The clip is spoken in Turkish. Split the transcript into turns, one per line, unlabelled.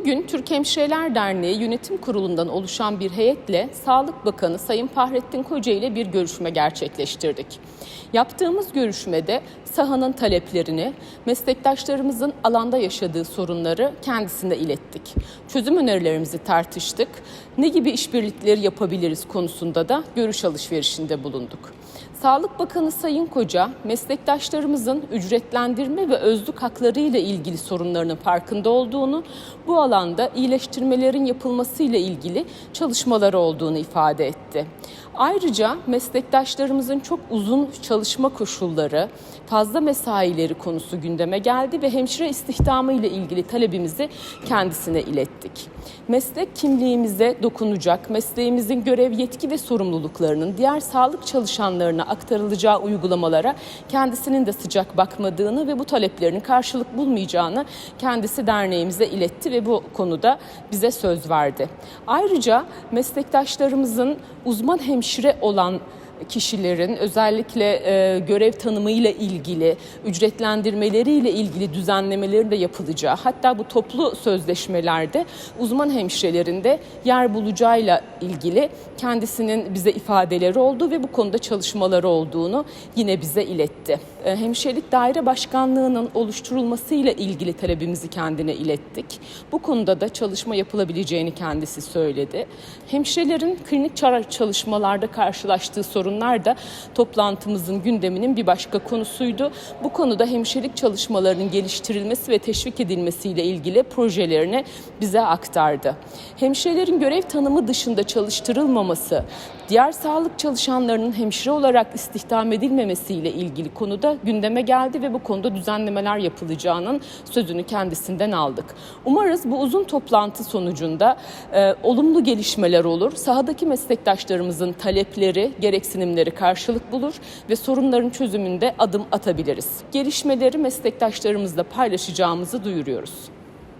Bugün Türk Hemşireler Derneği Yönetim Kurulu'ndan oluşan bir heyetle Sağlık Bakanı Sayın Fahrettin Koca ile bir görüşme gerçekleştirdik. Yaptığımız görüşmede sahanın taleplerini, meslektaşlarımızın alanda yaşadığı sorunları kendisine ilettik. Çözüm önerilerimizi tartıştık. Ne gibi işbirlikleri yapabiliriz konusunda da görüş alışverişinde bulunduk. Sağlık Bakanı Sayın Koca, meslektaşlarımızın ücretlendirme ve özlük hakları ile ilgili sorunlarının farkında olduğunu, bu alanda iyileştirmelerin yapılması ile ilgili çalışmaları olduğunu ifade etti. Ayrıca meslektaşlarımızın çok uzun çalışma koşulları, fazla mesaileri konusu gündeme geldi ve hemşire istihdamı ile ilgili talebimizi kendisine ilettik. Meslek kimliğimize dokunacak, mesleğimizin görev, yetki ve sorumluluklarının diğer sağlık çalışanlarına aktarılacağı uygulamalara kendisinin de sıcak bakmadığını ve bu taleplerinin karşılık bulmayacağını kendisi derneğimize iletti ve bu konuda bize söz verdi. Ayrıca meslektaşlarımızın uzman hemşire olan kişilerin özellikle e, görev tanımıyla ilgili, ücretlendirmeleriyle ilgili düzenlemelerin de yapılacağı, hatta bu toplu sözleşmelerde uzman hemşirelerin de yer bulacağıyla ilgili kendisinin bize ifadeleri oldu ve bu konuda çalışmaları olduğunu yine bize iletti. E, hemşirelik Daire Başkanlığı'nın oluşturulmasıyla ilgili talebimizi kendine ilettik. Bu konuda da çalışma yapılabileceğini kendisi söyledi. Hemşirelerin klinik çalışmalarda karşılaştığı sorun sorunlar da toplantımızın gündeminin bir başka konusuydu. Bu konuda hemşirelik çalışmalarının geliştirilmesi ve teşvik edilmesiyle ilgili projelerini bize aktardı. Hemşirelerin görev tanımı dışında çalıştırılmaması, diğer sağlık çalışanlarının hemşire olarak istihdam edilmemesiyle ilgili konuda gündeme geldi ve bu konuda düzenlemeler yapılacağının sözünü kendisinden aldık. Umarız bu uzun toplantı sonucunda e, olumlu gelişmeler olur. Sahadaki meslektaşlarımızın talepleri, gereksinimleri karşılık bulur ve sorunların çözümünde adım atabiliriz. Gelişmeleri meslektaşlarımızla paylaşacağımızı duyuruyoruz.